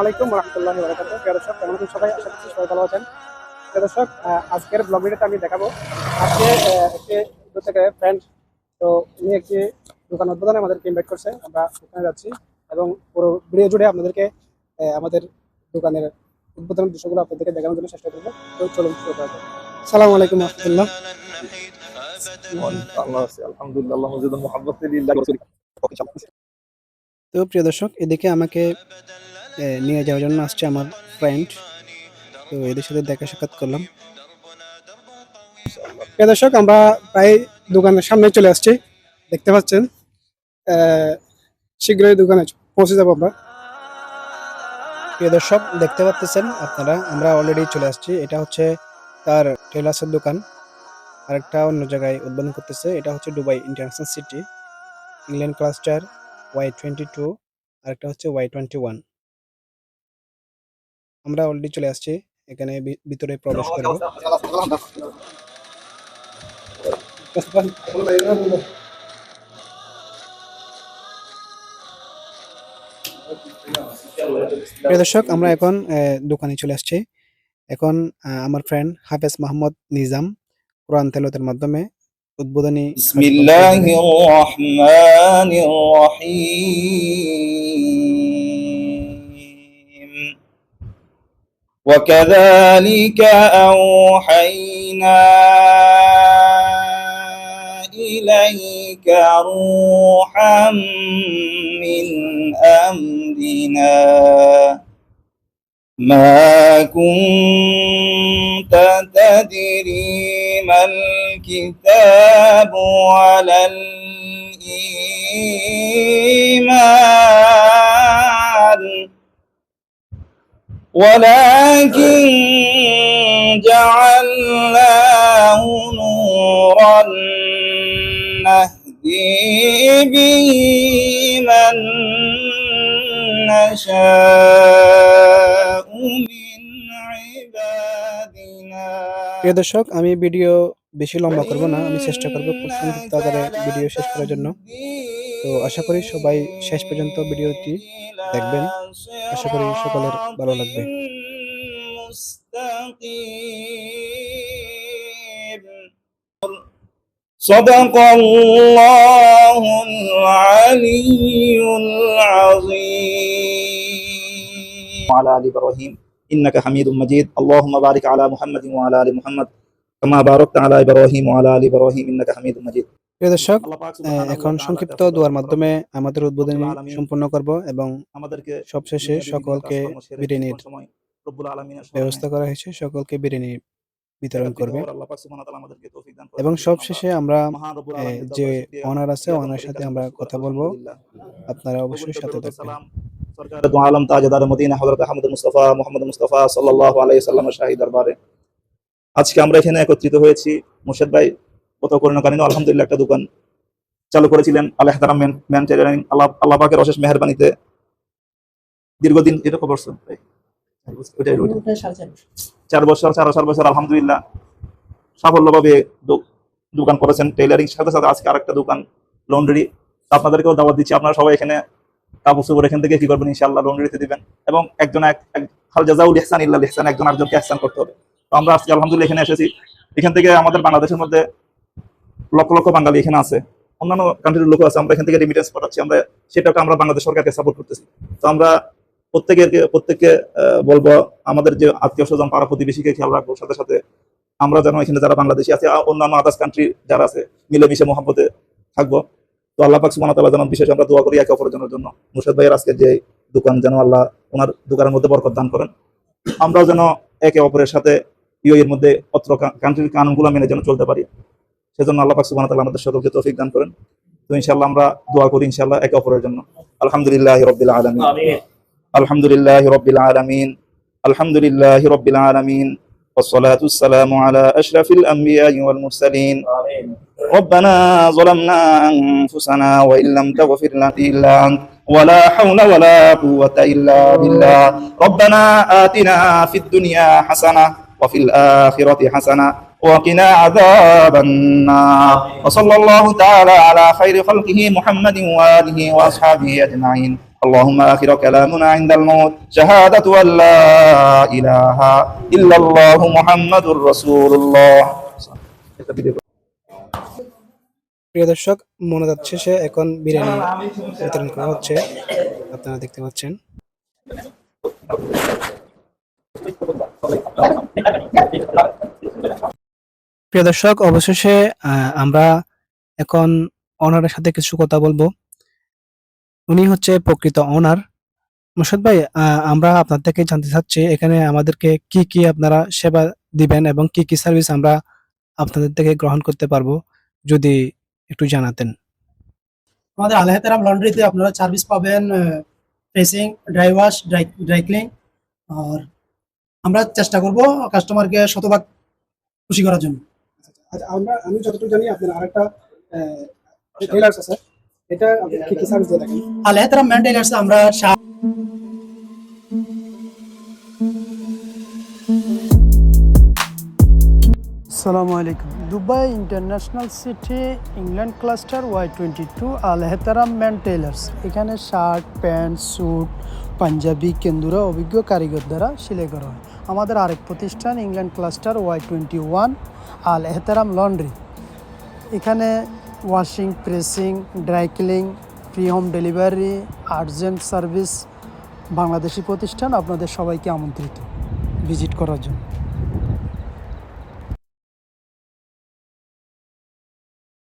আলাইকুম রহমতুল্লাহি দর্শক, কেমন আছেন সবাই? আশা করছি সবাই ভালো আছেন। দর্শক আজকের আমি দেখাবো। আজকে একটি থেকে ফ্রেন্ড তো উনি একটি দোকান উদ্বোধনে আমাদেরকে ইনভাইট করছে। আমরা ওখানে যাচ্ছি এবং পুরো ভিডিও জুড়ে আপনাদেরকে আমাদের দোকানের উদ্বোধনের দৃশ্যগুলো আপনাদেরকে দেখানোর জন্য চেষ্টা করব। তো চলুন শুরু আসসালামু আলাইকুম রহমতুল্লাহ তো প্রিয় দর্শক, এদিকে আমাকে নিয়ে যাওয়ার জন্য আসছে আমার ফ্রেন্ড তো এদের সাথে দেখা সাক্ষাৎ করলাম। প্রিয় দর্শক, আমরা প্রায় দোকানের সামনে চলে আসছি। দেখতে পাচ্ছেন শীঘ্রই দোকানে পৌঁছে যাব আমরা। প্রিয় দর্শক, দেখতে পাচ্ছেন আপনারা, আমরা অলরেডি চলে আসছি। এটা হচ্ছে তার টেলার্সের দোকান। আরেকটা অন্য জায়গায় উদ্বোধন করতেছে এটা হচ্ছে Dubai International City. England cluster Y twenty two আরেকটা হচ্ছে ওয়াই টোয়েন্টি ওয়ান। আমরা অলরেডি চলে আসছি এখানে ভিতরে প্রবেশ করব। প্রিয় দর্শক আমরা এখন দোকানে চলে আসছি। এখন আমার ফ্রেন্ড হাফেজ মাহমুদ নিজাম। কোরআন তেলতের মাধ্যমে উদ্বোধনী بسم الله الرحمن الرحيم وكذلك أوحينا إليك روحا من أمرنا ما كنت تدري ما الكتاب ولا الإيمان. ولكن جعلناه نورا نهدي به من نشاء. প্রিয় দর্শক আমি ভিডিও বেশি লম্বা করব না আমি চেষ্টা করব খুব সংক্ষিপ্ত আকারে ভিডিও শেষ করার জন্য তো আশা করি সবাই শেষ পর্যন্ত ভিডিওটি দেখবেন আশা করি সকলের ভালো লাগবে صدق الله العلي العظيم وعلى آل إبراهيم إنك حميد مجيد اللهم بارك على محمد وعلى آل محمد كما باركت على إبراهيم وعلى آل إبراهيم إنك حميد مجيد প্রিয় দর্শক আহ, এখন সংক্ষিপ্ত দোয়ার মাধ্যমে আমাদের উদ্বোধনী সম্পূর্ণ করব এবং আমাদেরকে সবশেষে সকলকে বিরিয়ানির ব্যবস্থা করা হয়েছে সকলকে বিরিয়ানি বিতরণ করবে এবং সবশেষে আমরা এ, যে অনার আছে ওনার সাথে আমরা কথা বলবো আপনারা অবশ্যই সাথে থাকবেন সরকার দু আলম তাজদার মদিনা হযরত আহমদ মুস্তাফা মুহাম্মদ মুস্তাফা সাল্লাল্লাহু আলাইহি সাল্লামের শাহী দরবারে। আজকে আমরা এখানে একত্রিত হয়েছি। মুর্শেদ ভাই গত করোনাকালীন আলহামদুলিল্লাহ একটা দোকান চালু করেছিলেন। আল্লাহ তারা ম্যান টেলারিং আল্লাহ আল্লাহ পাকের অশেষ মেহেরবানিতে। দীর্ঘদিন এটা খবর। চার বছর। চার চার বছর আলহামদুলিল্লাহ। সাফল্যভাবে দোকান করেছেন টেইলারিং সাথে সাথে আজকে আরেকটা দোকান লন্ড্রি আপনাদেরকেও দাওয়াত দিচ্ছি। আপনারা সবাই এখানে কাপড় চোপড় এখান থেকে কি করবেন? ইনশাআল্লাহ লন্ড্রিতে দিবেন। এবং একজন এক হাল ইহসান, ইল্লাল ইহসান একজন আরেকজনকে ইহসান করতে হবে। তো আমরা আজকে আলহামদুলিল্লাহ এখানে এসেছি। এখান থেকে আমাদের বাংলাদেশের মধ্যে লক্ষ লক্ষ বাঙালি এখানে আছে। অন্যান্য কান্ট্রির লোক আছে। আমরা এখান থেকে রিমিটেন্স পাঠাচ্ছি। আমরা সেটাকে আমরা বাংলাদেশ সরকারকে সাপোর্ট করতেছি। তো আমরা প্রত্যেকের প্রত্যেককে বলব আমাদের যে আত্মীয় স্বজন, পাড়া প্রতিবেশীকে খেয়াল রাখব। সাথে সাথে আমরা যেন এখানে যারা বাংলাদেশি আছে অন্যান্য আদার্স কান্ট্রি যারা আছে, মিলেমিশে মহাব্বতে থাকব। তো আল্লাহ পাক ওয়া তাআলা যেন বিশেষ আমরা দোয়া করি একে অপরের জন্য মুর্শিদ ভাইয়ের আজকে যে দোকান যেন আল্লাহ ওনার দোকানের মধ্যে বরকত দান করেন। আমরাও যেন একে অপরের সাথে ইউ এর মধ্যে অত্র কান্ট্রির কানুনগুলো মেনে যেন চলতে পারি। সেজন্য আল্লাহ পাক সুবহানাহু ওয়া তাআলা আমাদের সকলকে তৌফিক দান করেন। তো ইনশাআল্লাহ আমরা দোয়া করি ইনশাআল্লাহ একে অপরের জন্য। আলহামদুলিল্লাহ রাব্বিল আলামিন। আলহামদুলিল্লাহ রাব্বিল আলামিন। আলহামদুলিল্লাহ রাব্বিল আলামিন। والصلاة والسلام على أشرف الأنبياء والمرسلين. ربنا ظلمنا أنفسنا وإن لم تغفر لنا إلا أنت. ولا حول ولا قوة إلا بالله. ربنا آتنا في الدنيا حسنة وفي الآخرة حسنة وقنا عذاب النار. وصلى الله تعالى على خير خلقه محمد وآله وأصحابه أجمعين. اللهم آخر كلامنا عند الموت شهادة أن لا إله إلا الله محمد رسول الله প্রিয় দর্শক মনোজাত শেষে এখন বিরিয়ানি বিতরণ করা হচ্ছে আপনারা দেখতে পাচ্ছেন প্রিয় দর্শক অবশেষে আহ, আমরা এখন অনারের সাথে কিছু কথা বলবো উনি হচ্ছে প্রকৃত অনার মুর্শদ ভাই আমরা আপনার থেকে জানতে চাচ্ছি এখানে আমাদেরকে কি কি আপনারা সেবা দিবেন এবং কি কি সার্ভিস আমরা আপনাদের থেকে গ্রহণ করতে পারব যদি একটু জানাতেন। আমাদের আলহাতারাম লন্ড্রিতে আপনারা সার্ভিস পাবেন facing dry wash dry dry clean আর আমরা চেষ্টা করব কাস্টমারকে শতভাগ খুশি করার জন্য। আচ্ছা আমরা আমি যতটুকু জানি আপনার আরেকটা টেলার্স আছে এটা কি কি সার্ভিস দিয়ে আমরা আসসালামু আলাইকুম। Dubai International City England cluster Y twenty two আল হেতারাম ম্যান টেলার্স এখানে শার্ট প্যান্ট স্যুট পাঞ্জাবি কেন্দুরা অভিজ্ঞ কারিগর দ্বারা সেলাই করা হয়। আমাদের আরেক প্রতিষ্ঠান England cluster Y twenty one আল এহতারাম লন্ড্রি। এখানে washing pressing dry cleaning free home delivery urgent service Bangladeshi প্রতিষ্ঠান আপনাদের সবাইকে আমন্ত্রিত। ভিজিট করার জন্য।